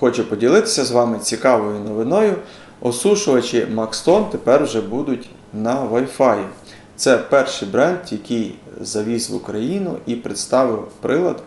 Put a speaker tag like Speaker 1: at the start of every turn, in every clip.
Speaker 1: хочу поділитися з вами цікавою новиною. Осушувачі Maxton тепер вже будуть на Wi-Fi. Це перший бренд, який завіз в Україну і представив прилад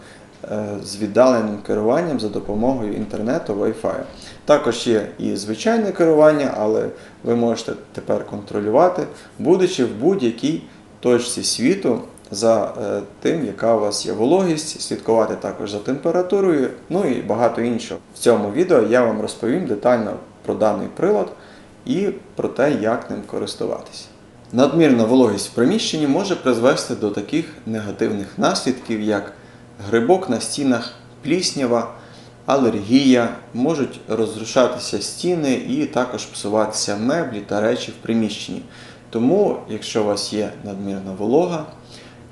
Speaker 1: е, з віддаленим керуванням за допомогою інтернету Wi-Fi. Також є і звичайне керування, але ви можете тепер контролювати, будучи в будь-якій точці світу за е, тим, яка у вас є вологість, слідкувати також за температурою, ну і багато іншого. В цьому відео я вам розповім детально про даний прилад і про те, як ним користуватися. Надмірна вологість в приміщенні може призвести до таких негативних наслідків, як грибок на стінах, пліснява, алергія, можуть розрушатися стіни і також псуватися меблі та речі в приміщенні. Тому, якщо у вас є надмірна волога,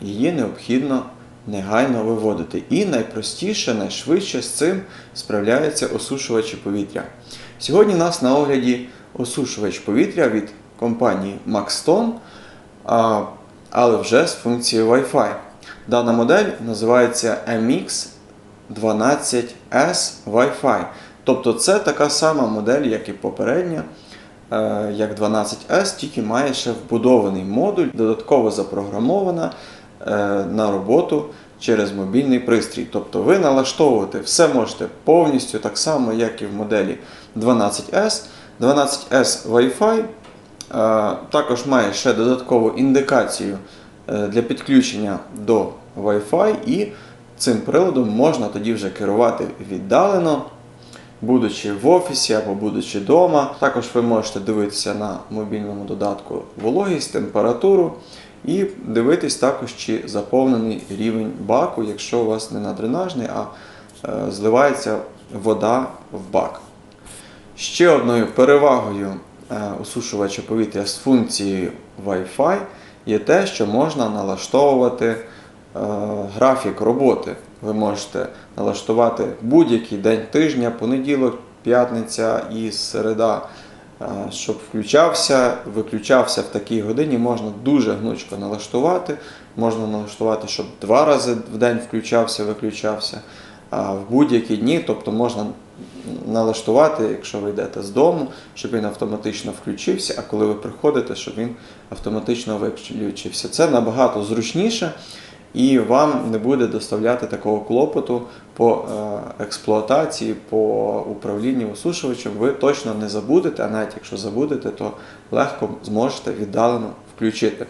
Speaker 1: її необхідно негайно виводити. І найпростіше, найшвидше з цим справляються осушувачі повітря. Сьогодні у нас на огляді осушувач повітря від компанії Maxton, але вже з функцією Wi-Fi. Дана модель називається MX 12S Wi-Fi. Тобто це така сама модель, як і попередня, е, як 12S, тільки має ще вбудований модуль, додатково запрограмована на роботу через мобільний пристрій. Тобто ви налаштовувати все можете повністю так само, як і в моделі 12S. 12S Wi-Fi е, також має ще додаткову індикацію е, для підключення до Wi-Fi, і цим приладом можна тоді вже керувати віддалено, будучи в офісі або будучи вдома. Також ви можете дивитися на мобільному додатку вологість, температуру і дивитись також, чи заповнений рівень баку, якщо у вас не надренажний, а е, зливається вода в бак. Ще одною перевагою е, осушувача повітря з функцією Wi-Fi є те, що можна налаштовувати е, графік роботи. Ви можете налаштувати будь-який день тижня, понеділок, п'ятниця і середа, щоб включався, виключався в такій годині. Можна дуже гнучко налаштувати. Можна налаштувати, щоб два рази в день включався, виключався. А в будь-які дні, тобто можна налаштувати, якщо ви йдете з дому, щоб він автоматично включився, а коли ви приходите, щоб він автоматично виключився. Це набагато зручніше і вам не буде доставляти такого клопоту по е, експлуатації, по управлінню осушувачем. Ви точно не забудете, а навіть якщо забудете, то легко зможете віддалено включити.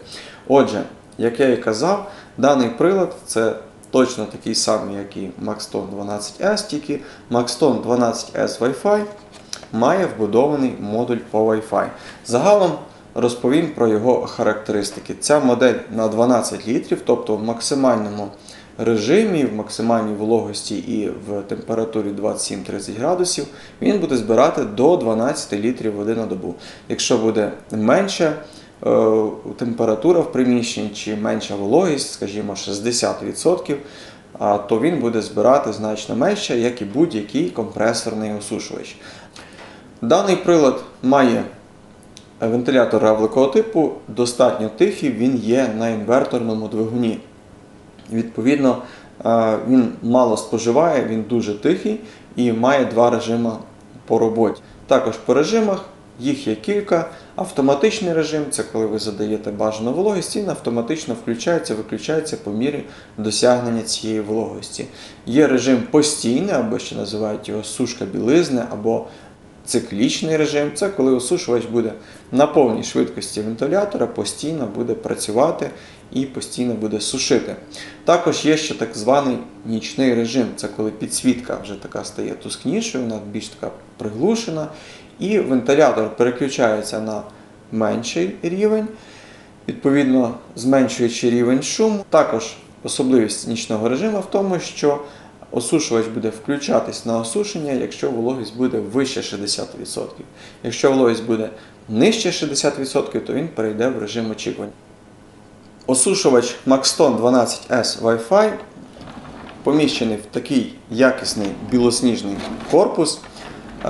Speaker 1: Отже, як я і казав, даний прилад це точно такий самий, як і Maxton 12S, тільки Maxton 12S Wi-Fi має вбудований модуль по Wi-Fi. Загалом розповім про його характеристики. Ця модель на 12 літрів, тобто в максимальному режимі, в максимальній вологості і в температурі 27-30 градусів, він буде збирати до 12 літрів води на добу. Якщо буде менше, е, температура в приміщенні чи менша вологість, скажімо, 60%, а, то він буде збирати значно менше, як і будь-який компресорний осушувач. Даний прилад має вентилятор равликого типу, достатньо тихий, він є на інверторному двигуні. Відповідно, він мало споживає, він дуже тихий і має два режими по роботі. Також по режимах їх є кілька. Автоматичний режим це коли ви задаєте бажану вологість, він автоматично включається, виключається по мірі досягнення цієї вологості. Є режим постійний, або ще називають його сушка білизни, або циклічний режим це коли осушувач буде на повній швидкості вентилятора, постійно буде працювати і постійно буде сушити. Також є ще так званий нічний режим, це коли підсвітка вже така стає тускнішою, вона більш така приглушена, і вентилятор переключається на менший рівень, відповідно зменшуючи рівень шуму. Також особливість нічного режиму в тому, що Осушувач буде включатись на осушення, якщо вологість буде вище 60%. Якщо вологість буде нижче 60%, то він перейде в режим очікування. Осушувач Maxton 12S Wi-Fi поміщений в такий якісний білосніжний корпус.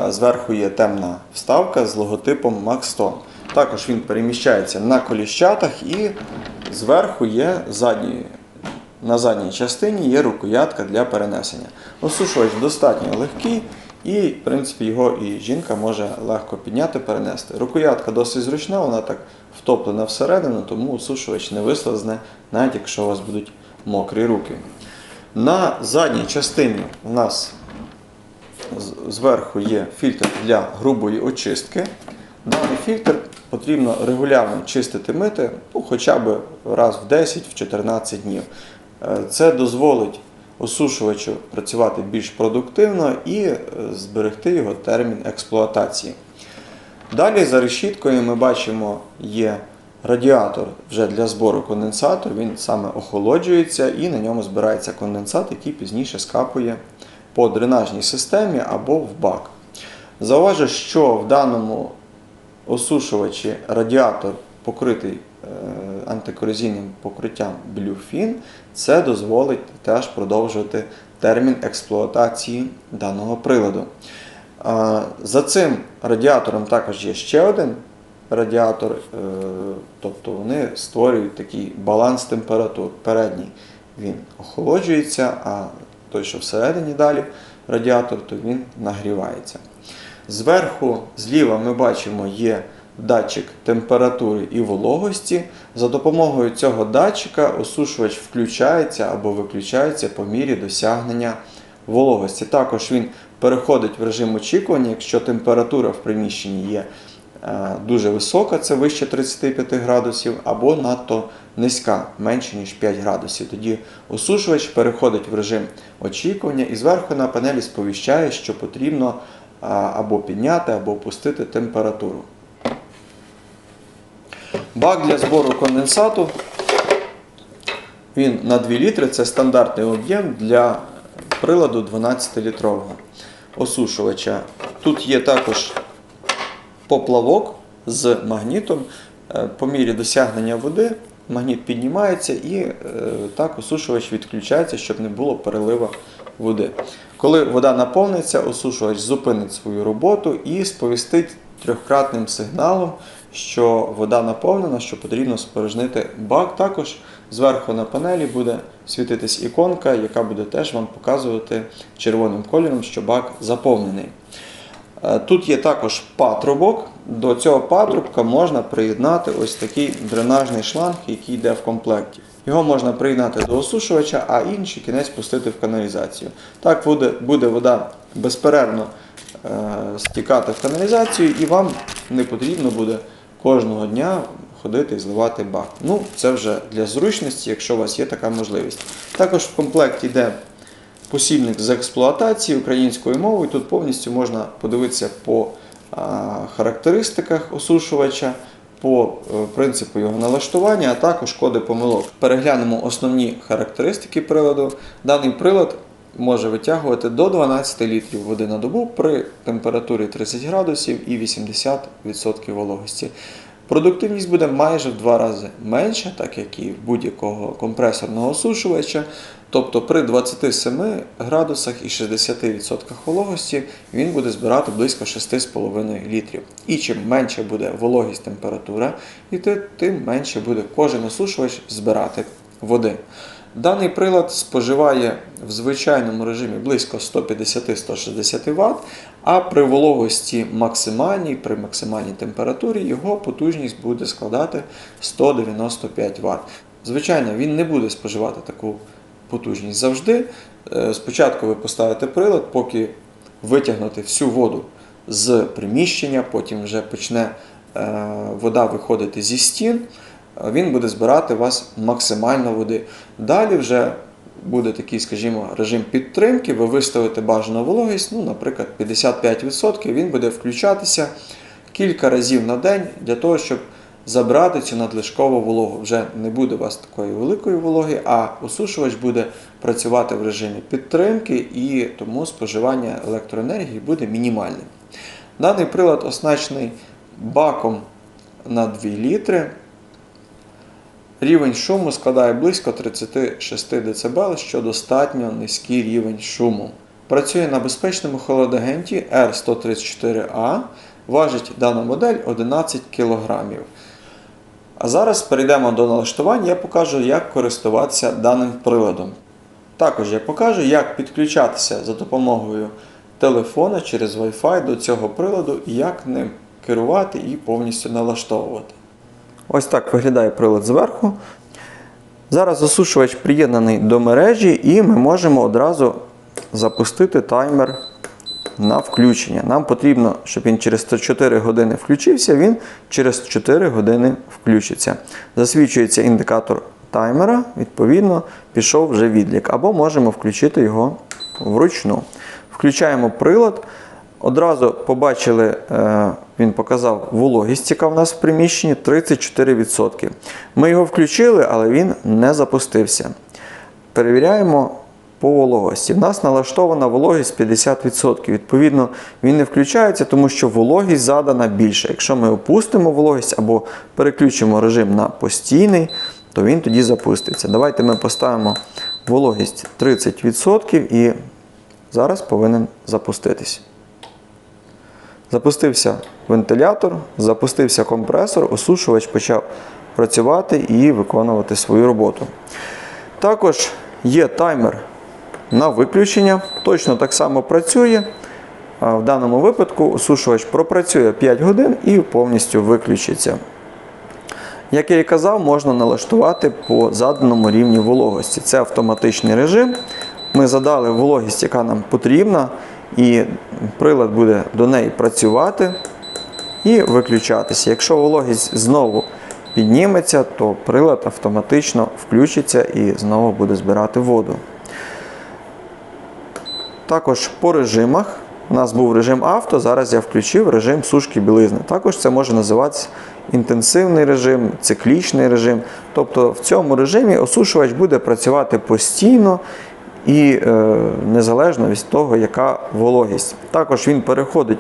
Speaker 1: Зверху є темна вставка з логотипом Maxton. Також він переміщається на коліщатах і зверху є задній на задній частині є рукоятка для перенесення. Осушувач достатньо легкий І, в принципі, його і жінка може легко підняти, перенести. Рукоятка досить зручна, вона так втоплена всередину, тому осушувач не вислизне, навіть якщо у вас будуть мокрі руки. На задній частині у нас зверху є фільтр для грубої очистки. Даний фільтр потрібно регулярно чистити мити, ну, хоча б раз в 10-14 днів. Це дозволить осушувачу працювати більш продуктивно і е, зберегти його термін експлуатації. Далі за решіткою ми бачимо є радіатор вже для збору конденсату. Він саме охолоджується і на ньому збирається конденсат, який пізніше скапує по дренажній системі або в бак. Зауважу, що в даному осушувачі радіатор покритий антикорозійним покриттям Bluefin, це дозволить теж продовжувати термін експлуатації даного приладу. За цим радіатором також є ще один радіатор, е, тобто вони створюють такий баланс температур. Передній він охолоджується, а той, що всередині далі радіатор, то він нагрівається. Зверху зліва ми бачимо є датчик температури і вологості. За допомогою цього датчика осушувач включається або виключається по мірі досягнення вологості. Також він переходить в режим очікування, якщо температура в приміщенні є е, дуже висока, це вище 35 градусів, або надто низька, менше ніж 5 градусів. Тоді осушувач переходить в режим очікування і зверху на панелі сповіщає, що потрібно або підняти, або опустити температуру. Бак для збору конденсату. Він на 2 літри, це стандартний об'єм для приладу 12-літрового осушувача. Тут є також поплавок з магнітом. Е, По мірі досягнення води магніт піднімається і е, так осушувач відключається, щоб не було перелива води. Коли вода наповниться, осушувач зупинить свою роботу і сповістить трьохкратним сигналом, що вода наповнена, що потрібно спорожнити бак. Також зверху на панелі буде світитись іконка, яка буде теж вам показувати червоним кольором, що бак заповнений. Е, Тут є також патрубок. До цього патрубка можна приєднати ось такий дренажний шланг, який йде в комплекті. Його можна приєднати до осушувача, а інший кінець пустити в каналізацію. Так буде, буде вода безперервно е, стікати в каналізацію, і вам не потрібно буде кожного дня ходити і зливати бак. Ну, це вже для зручності, якщо у вас є така можливість. Також в комплекті йде посібник з експлуатації українською мовою. Тут повністю можна подивитися по характеристиках осушувача, по е, принципу його налаштування, а також коди помилок. Переглянемо основні характеристики приладу. Даний прилад може витягувати до 12 літрів води на добу при температурі 30 градусів і 80% вологості. Продуктивність буде майже в два рази менша, так як і в будь-якого компресорного осушувача. Тобто при 27 градусах і 60% вологості він буде збирати близько 6,5 літрів. І чим менше буде вологість температура, і тим менше буде кожен осушувач збирати води. Даний прилад споживає в звичайному режимі близько 150-160 Вт, а при вологості максимальній, при максимальній температурі його потужність буде складати 195 Вт. Звичайно, він не буде споживати таку потужність завжди. Е, Спочатку ви поставите прилад, поки витягнути всю воду з приміщення, потім вже почне е, вода виходити зі стін, він буде збирати у вас максимально води. Далі вже буде такий, скажімо, режим підтримки, ви виставите бажану вологість, ну, наприклад, 55%, він буде включатися кілька разів на день для того, щоб забрати цю надлишкову вологу. Вже не буде у вас такої великої вологи, а осушувач буде працювати в режимі підтримки і тому споживання електроенергії буде мінімальним. Даний прилад оснащений баком на 2 літри. Рівень шуму складає близько 36 дБ, що достатньо низький рівень шуму. Працює на безпечному холодагенті R134A, важить дана модель 11 кг. А зараз перейдемо до налаштувань, я покажу, як користуватися даним приладом. Також я покажу, як підключатися за допомогою телефона через Wi-Fi до цього приладу і як ним керувати і повністю налаштовувати. Ось так виглядає прилад зверху. Зараз осушувач приєднаний до мережі, і ми можемо одразу запустити таймер на включення. Нам потрібно, щоб він через 4 години включився, він через 4 години включиться. Засвічується індикатор таймера, відповідно, пішов вже відлік. Або можемо включити його вручну. Включаємо прилад. Одразу побачили, е, він показав вологість, яка в нас в приміщенні 34%. Ми його включили, але він не запустився. Перевіряємо по вологості. В нас налаштована вологість 50%. Відповідно, він не включається, тому що вологість задана більше. Якщо ми опустимо вологість або переключимо режим на постійний, то він тоді запуститься. Давайте ми поставимо вологість 30% і зараз повинен запуститись. Запустився вентилятор, запустився компресор, осушувач почав працювати і виконувати свою роботу. Також є таймер на виключення, точно так само працює. В даному випадку осушувач пропрацює 5 годин і повністю виключиться. Як я і казав, можна налаштувати по заданому рівні вологості. Це автоматичний режим. Ми задали вологість, яка нам потрібна, і прилад буде до неї працювати і виключатися. Якщо вологість знову підніметься, то прилад автоматично включиться і знову буде збирати воду. Також по режимах. У нас був режим авто, зараз я включив режим сушки білизни. Також це може називатися інтенсивний режим, циклічний режим. Тобто в цьому режимі осушувач буде працювати постійно і е, незалежно від того, яка вологість. Також він переходить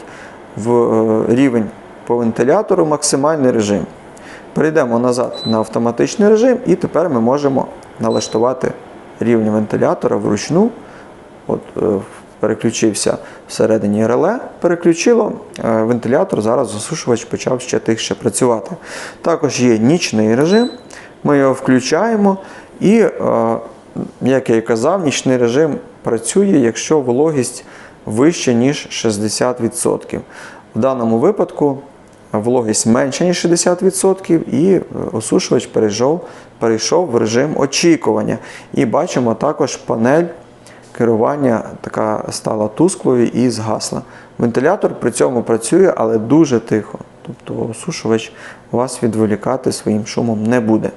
Speaker 1: в е, рівень по вентилятору максимальний режим. Перейдемо назад на автоматичний режим, і тепер ми можемо налаштувати рівень вентилятора вручну. От, е, переключився всередині реле, переключило вентилятор, зараз засушувач почав ще тихше працювати. Також є нічний режим, ми його включаємо і, е, як я і казав, нічний режим працює, якщо вологість вища, ніж 60%. В даному випадку вологість менша, ніж 60%, і е, осушувач перейшов, перейшов в режим очікування. І бачимо також панель керування така стала тусклою і згасла. Вентилятор при цьому працює, але дуже тихо. Тобто осушувач вас відволікати своїм шумом не буде.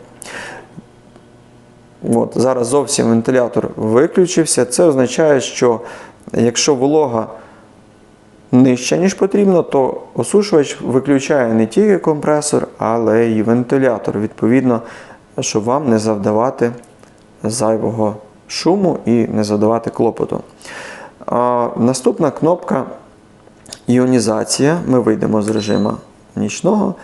Speaker 1: От, Зараз зовсім вентилятор виключився. Це означає, що якщо волога нижча, ніж потрібно, то осушувач виключає не тільки компресор, але й вентилятор. Відповідно, щоб вам не завдавати зайвого шуму і не задавати клопоту. А, Наступна кнопка іонізація. Ми вийдемо з режиму нічного.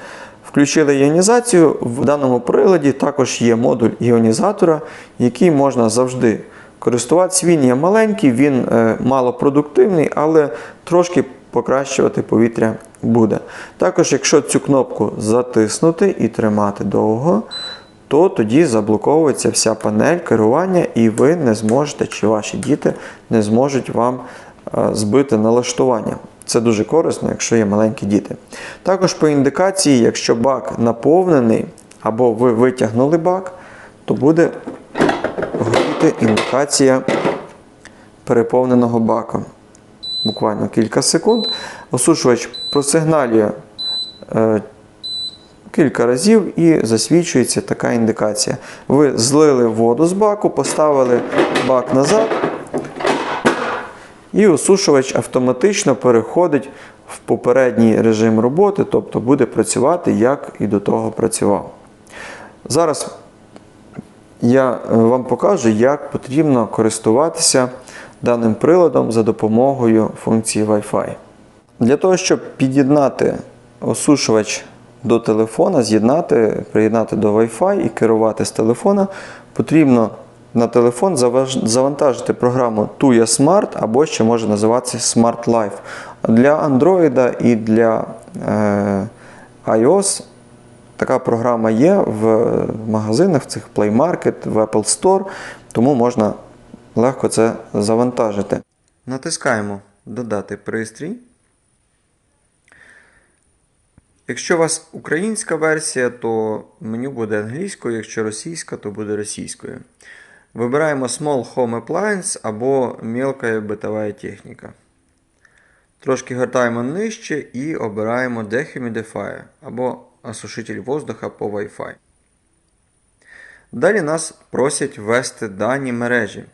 Speaker 1: Включили іонізацію. В даному приладі також є модуль іонізатора, який можна завжди користуватися. Він є маленький, він е, малопродуктивний, але трошки покращувати повітря буде. Також, якщо цю кнопку затиснути і тримати довго, то тоді заблоковується вся панель керування, і ви не зможете, чи ваші діти не зможуть вам е, збити налаштування. Це дуже корисно, якщо є маленькі діти. Також по індикації, якщо бак наповнений або ви витягнули бак, то буде горіти індикація переповненого бака. Буквально кілька секунд. Осушувач просигналює е, кілька разів і засвічується така індикація. Ви злили воду з баку, поставили бак назад, і осушувач автоматично переходить в попередній режим роботи, тобто буде працювати, як і до того працював. Зараз я е, вам покажу, як потрібно користуватися даним приладом за допомогою функції Wi-Fi. Для того, щоб під'єднати осушувач до телефона, з'єднати, приєднати до Wi-Fi і керувати з телефона, потрібно на телефон завантажити програму Tuya Smart або ще може називатися Smart Life. Для Android і для е, iOS така програма є в магазинах, в цих Play Market, в Apple Store, тому можна легко це завантажити. Натискаємо Додати пристрій. Якщо у вас українська версія, то меню буде англійською, якщо російська, то буде російською. Вибираємо Small Home Appliance або мелка битова техніка. Трошки гортаємо нижче і обираємо Dehumidifier або осушитель воздуха по Wi-Fi. Далі нас просять ввести дані мережі.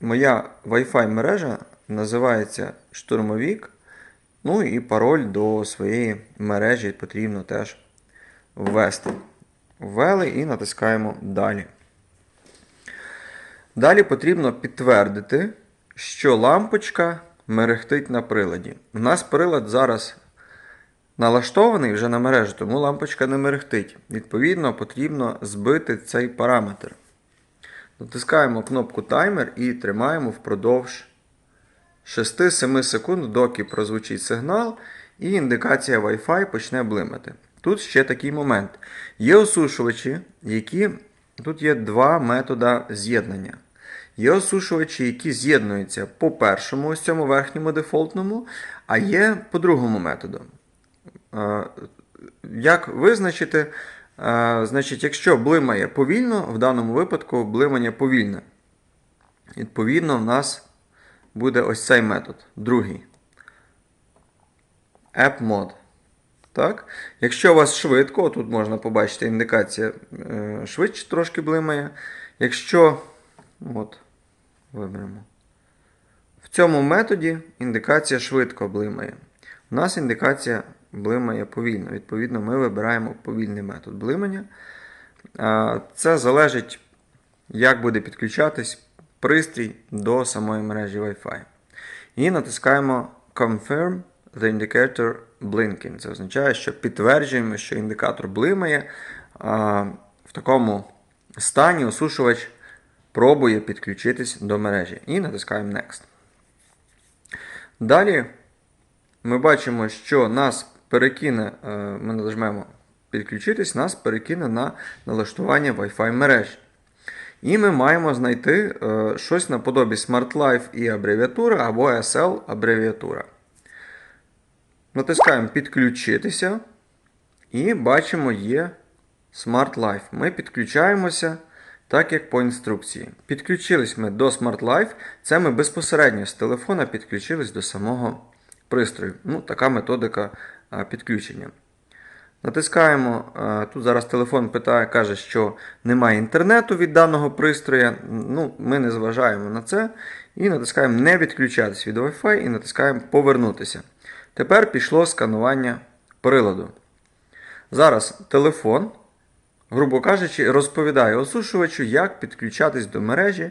Speaker 1: Моя Wi-Fi мережа називається штурмовік. Ну і пароль до своєї мережі потрібно теж ввести. Ввели і натискаємо Далі. Далі потрібно підтвердити, що лампочка мерехтить на приладі. У нас прилад зараз налаштований вже на мережу, тому лампочка не мерехтить. Відповідно, потрібно збити цей параметр. Натискаємо кнопку таймер і тримаємо впродовж 6-7 секунд, доки прозвучить сигнал, і індикація Wi-Fi почне блимати. Тут ще такий момент. Є осушувачі, які. Тут є два методи з'єднання. Є осушувачі, які з'єднуються по першому, ось цьому верхньому дефолтному, а є по другому методу. Е, Як визначити? Е, Значить, якщо блимає повільно, в даному випадку блимання повільне. Відповідно, в нас буде ось цей метод, другий. App Mode. Так? Якщо у вас швидко, тут можна побачити індикація е, швидше трошки блимає. Якщо от, виберемо. В цьому методі індикація швидко блимає. У нас індикація блимає повільно. Відповідно, ми вибираємо повільний метод блимання. Це залежить, як буде підключатись пристрій до самої мережі Wi-Fi. І натискаємо Confirm the indicator blinking. Це означає, що підтверджуємо, що індикатор блимає. В такому стані осушувач пробує підключитись до мережі. І натискаємо Next. Далі ми бачимо, що нас перекине, е, ми нажмемо підключитись, нас перекине на налаштування Wi-Fi мережі. І ми маємо знайти е, щось наподобі Smart Life і абревіатура або SL абревіатура. Натискаємо підключитися. І бачимо, є Smart Life. Ми підключаємося так, як по інструкції. Підключились ми до Smart Life. Це ми безпосередньо з телефона підключились до самого пристрою. Ну, Така методика підключення. Натискаємо, тут зараз телефон питає, каже, що немає інтернету від даного пристрою. Ну, Ми не зважаємо на це. І натискаємо не відключатись від Wi-Fi і натискаємо повернутися. Тепер пішло сканування приладу. Зараз телефон, грубо кажучи, розповідає осушувачу, як підключатись до мережі,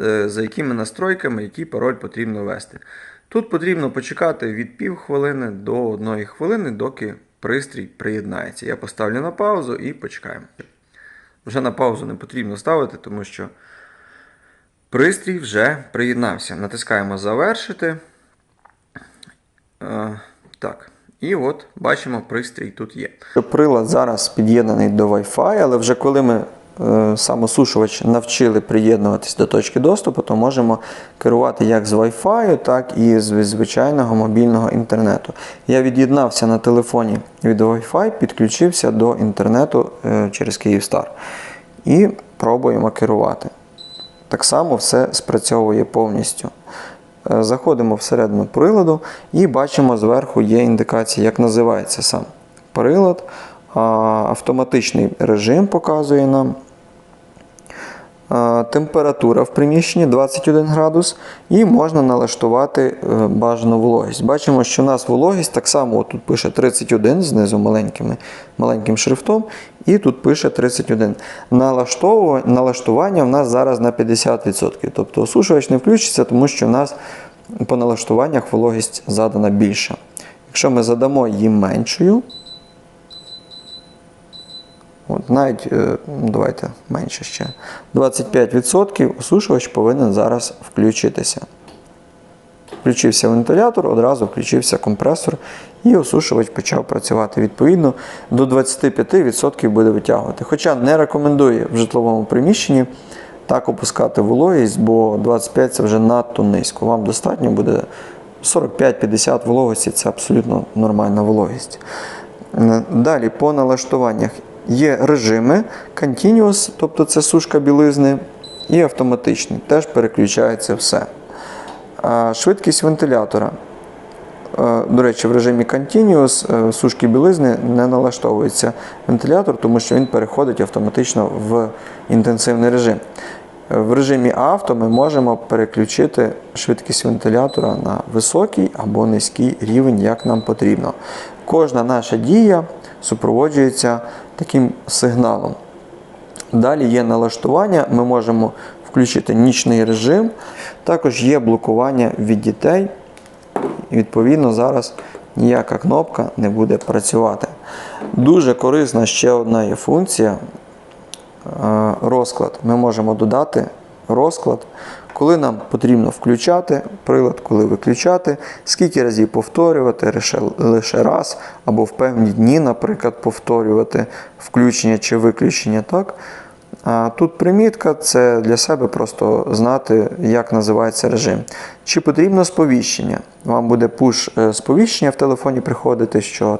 Speaker 1: е, за якими настройками, який пароль потрібно ввести. Тут потрібно почекати від пів хвилини до одної хвилини, доки пристрій приєднається. Я поставлю на паузу і почекаємо. Вже на паузу не потрібно ставити, тому що пристрій вже приєднався. Натискаємо Завершити. Так. І от бачимо, пристрій тут є. Прилад зараз під'єднаний до Wi-Fi, але вже коли ми е, сам осушувач навчили приєднуватись до точки доступу, то можемо керувати як з Wi-Fi, так і з звичайного мобільного інтернету. Я від'єднався на телефоні від Wi-Fi, підключився до інтернету е, через Київстар. І пробуємо керувати. Так само все спрацьовує повністю. Е, Заходимо всередину приладу і бачимо зверху є індикація, як називається сам прилад. Автоматичний режим показує нам. Температура в приміщенні 21 градус, і можна налаштувати е, бажану вологість. Бачимо, що у нас вологість так само тут пише 31 знизу маленьким, маленьким шрифтом, і тут пише 31. Налаштовування, налаштування в нас зараз на 50%. Тобто осушувач не включиться, тому що у нас по налаштуваннях вологість задана більша. Якщо ми задамо її меншою, От навіть е, ну, давайте менше ще. 25% осушувач повинен зараз включитися. Включився вентилятор, одразу включився компресор, і осушувач почав працювати. Відповідно, до 25% буде витягувати. Хоча не рекомендує в житловому приміщенні так опускати вологість, бо 25 це вже надто низько. Вам достатньо буде 45-50 вологості це абсолютно нормальна вологість. Е, Далі по налаштуваннях є режими Continuous, тобто це сушка білизни, і автоматичний. Теж переключається все. Швидкість вентилятора. Е, До речі, в режимі Continuous е, сушки білизни не налаштовується вентилятор, тому що він переходить автоматично в інтенсивний режим. В режимі авто ми можемо переключити швидкість вентилятора на високий або низький рівень, як нам потрібно. Кожна наша дія супроводжується таким сигналом. Далі є налаштування, ми можемо включити нічний режим. Також є блокування від дітей. І відповідно зараз ніяка кнопка не буде працювати. Дуже корисна ще одна є функція е, розклад. Ми можемо додати розклад, коли нам потрібно включати прилад, коли виключати, скільки разів повторювати, лише, раз, або в певні дні, наприклад, повторювати включення чи виключення. Так? А тут примітка це для себе просто знати, як називається режим. Чи потрібно сповіщення? Вам буде пуш е, сповіщення в телефоні приходити, що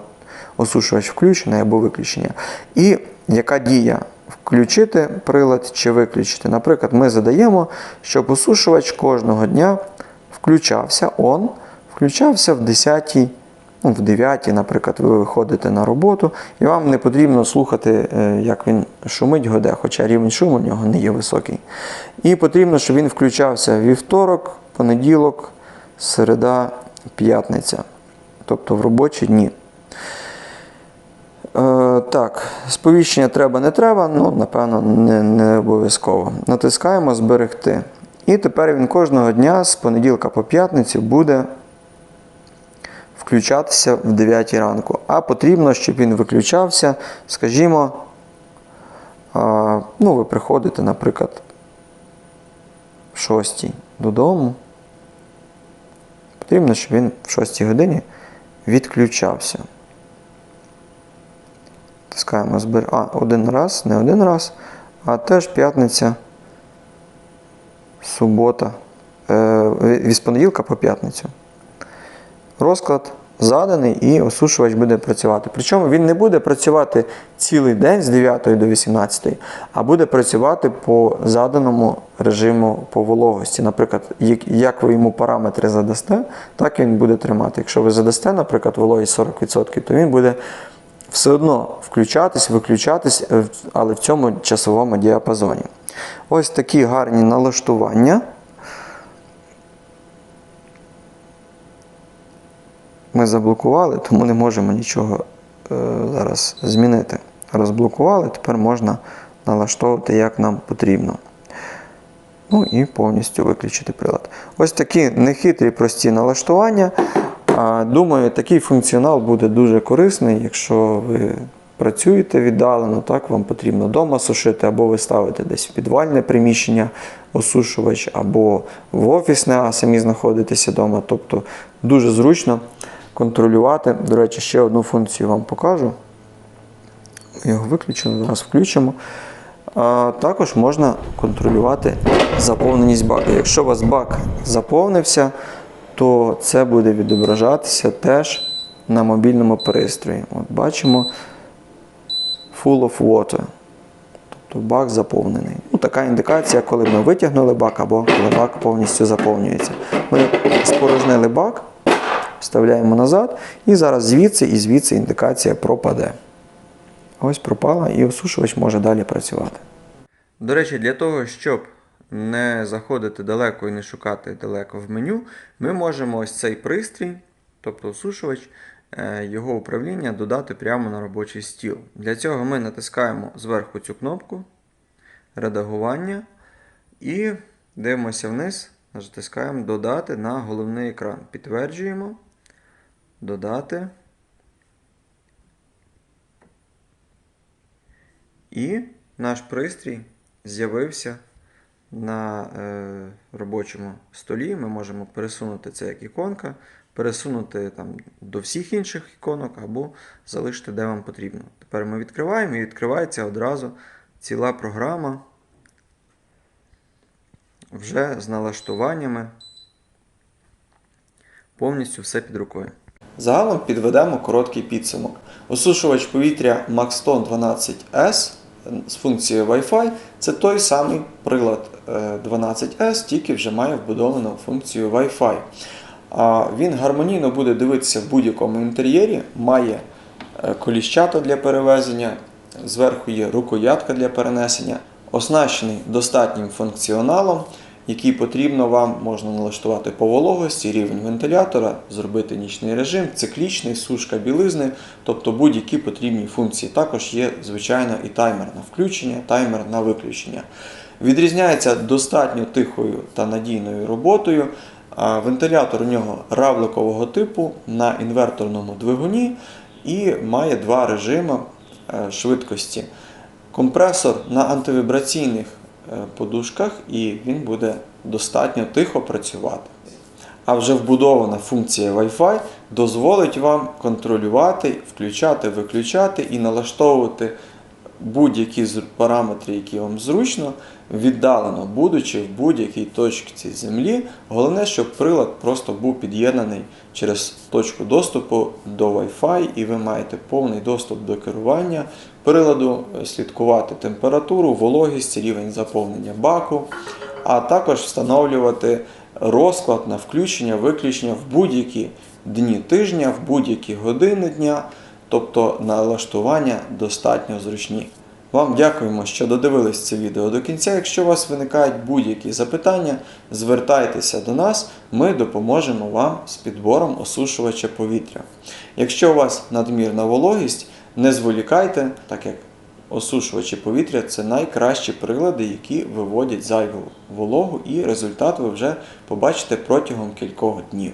Speaker 1: осушувач включений або виключення. І яка дія? Включити прилад чи виключити. Наприклад, ми задаємо, щоб осушувач кожного дня включався он, включався в 10 ну, в 9, наприклад, ви виходите на роботу, і вам не потрібно слухати, е, як він шумить годе, хоча рівень шуму у нього не є високий. І потрібно, щоб він включався вівторок, понеділок, середа, п'ятниця, тобто в робочі дні. Е, так, сповіщення треба, не треба, ну, напевно, не, не обов'язково. Натискаємо зберегти. І тепер він кожного дня з понеділка по п'ятницю буде включатися в 9 ранку. А потрібно, щоб він виключався, скажімо, ну, ви приходите, наприклад, в 6 додому. Потрібно, щоб він в 6 годині відключався. Тискаємо збер... А, один раз, не один раз, а теж п'ятниця, субота, е, від понеділка по п'ятницю. Розклад заданий і осушувач буде працювати. Причому він не буде працювати цілий день з 9 до 18, а буде працювати по заданому режиму по вологості. Наприклад, як ви йому параметри задасте, так він буде тримати. Якщо ви задасте, наприклад, вологість 40%, то він буде все одно включатись, виключатись, е, але в цьому часовому діапазоні. Ось такі гарні налаштування. Ми заблокували, тому не можемо нічого е, зараз змінити. Розблокували, тепер можна налаштовувати як нам потрібно. Ну і повністю виключити прилад. Ось такі нехитрі прості налаштування. Думаю, такий функціонал буде дуже корисний, якщо ви працюєте віддалено, так вам потрібно вдома сушити, або ви ставите десь в підвальне приміщення осушувач, або в офісне, а самі знаходитеся вдома. Тобто дуже зручно контролювати. До речі, ще одну функцію вам покажу. Його виключили, зараз включимо. А також можна контролювати заповненість бака. Якщо у вас бак заповнився, то це буде відображатися теж на мобільному пристрої. От бачимо full of water. Тобто бак заповнений. Ну, така індикація, коли ми витягнули бак або коли бак повністю заповнюється. Ми спорожнили бак, вставляємо назад, і зараз звідси і звідси індикація пропаде. Ось пропала, і осушувач може далі працювати. До речі, для того, щоб не заходити далеко і не шукати далеко в меню, ми можемо ось цей пристрій, тобто осушувач, е, його управління додати прямо на робочий стіл. Для цього ми натискаємо зверху цю кнопку редагування і дивимося вниз, натискаємо додати на головний екран. Підтверджуємо, додати. І наш пристрій з'явився на е, робочому столі. Ми можемо пересунути це як іконка, пересунути там, до всіх інших іконок або залишити, де вам потрібно. Тепер ми відкриваємо і відкривається одразу ціла програма вже з налаштуваннями повністю все під рукою. Загалом підведемо короткий підсумок. Осушувач повітря Maxton 12S з функцією Wi-Fi це той самий прилад 12S, тільки вже має вбудовану функцію Wi-Fi. Він гармонійно буде дивитися в будь-якому інтер'єрі, має е, коліщата для перевезення, зверху є рукоятка для перенесення, оснащений достатнім функціоналом, який потрібно вам можна налаштувати по вологості, рівень вентилятора, зробити нічний режим, циклічний, сушка білизни, тобто будь-які потрібні функції. Також є, звичайно, і таймер на включення, таймер на виключення. Відрізняється достатньо тихою та надійною роботою. Вентилятор у нього равликового типу на інверторному двигуні і має два режими е, швидкості. Компресор на антивібраційних е, подушках, і він буде достатньо тихо працювати. А вже вбудована функція Wi-Fi дозволить вам контролювати, включати, виключати і налаштовувати будь-які параметри, які вам зручно, віддалено, будучи в будь-якій точці землі. Головне, щоб прилад просто був під'єднаний через точку доступу до Wi-Fi, і ви маєте повний доступ до керування приладу, е, слідкувати температуру, вологість, рівень заповнення баку, а також встановлювати розклад на включення, виключення в будь-які дні тижня, в будь-які години дня, тобто налаштування достатньо зручні. Вам дякуємо, що додивились це відео до кінця. Якщо у вас виникають будь-які запитання, звертайтеся до нас, ми допоможемо вам з підбором осушувача повітря. Якщо у вас надмірна вологість, не зволікайте, так як осушувачі повітря це найкращі прилади, які виводять зайву вологу, і результат ви вже побачите протягом кількох днів.